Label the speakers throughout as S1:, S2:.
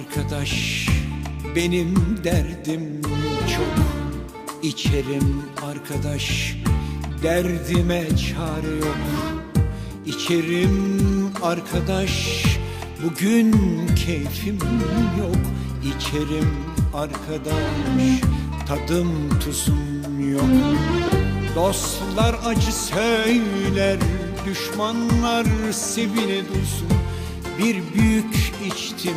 S1: arkadaş. Benim derdim çok İçerim arkadaş. Derdime çare yok İçerim arkadaş. Bugün keyfim yok İçerim arkadaş. Tadım tuzum yok. Dostlar acı söyler düşmanlar sevine dursun Bir büyük içtim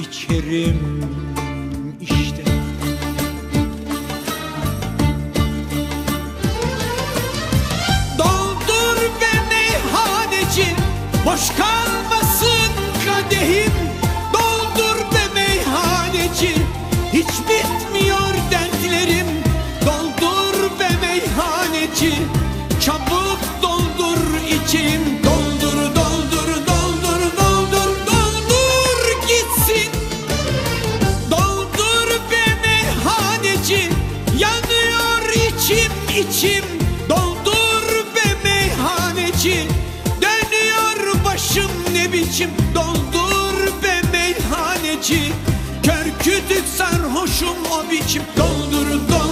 S1: içerim işte. Doldur be meyhaneci Boş kalmasın ne biçim Doldur be meyhaneci? Kör kütük sarhoşum o biçim. Doldur doldur. doldur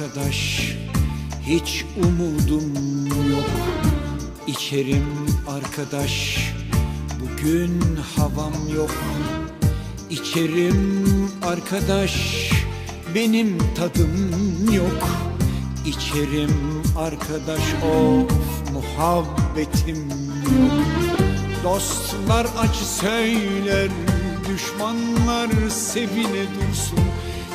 S1: arkadaş hiç umudum yok. İçerim arkadaş bugün havam yok. İçerim arkadaş benim tadım yok. İçerim arkadaş of muhabbetim yok. Dostlar acı söyler Düşmanlar sevine dursun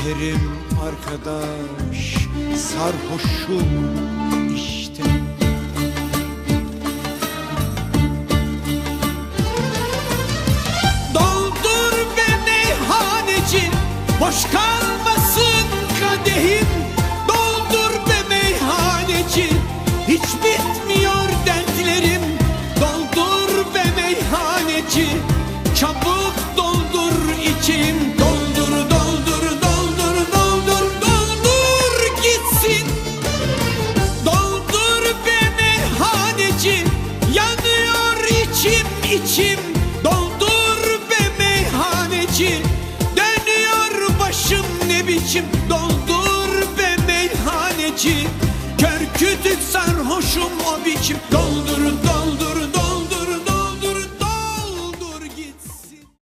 S1: İçerim arkadaş Sarhoşum işte. Doldur be meyhaneci Boş kalmasın kadehim. Doldur be meyhaneci Hiç bitmiyor içim Doldur be meyhaneci Dönüyor başım ne biçim? Doldur be meyhaneci Kör kütük sarhoşum o biçim. Doldur doldur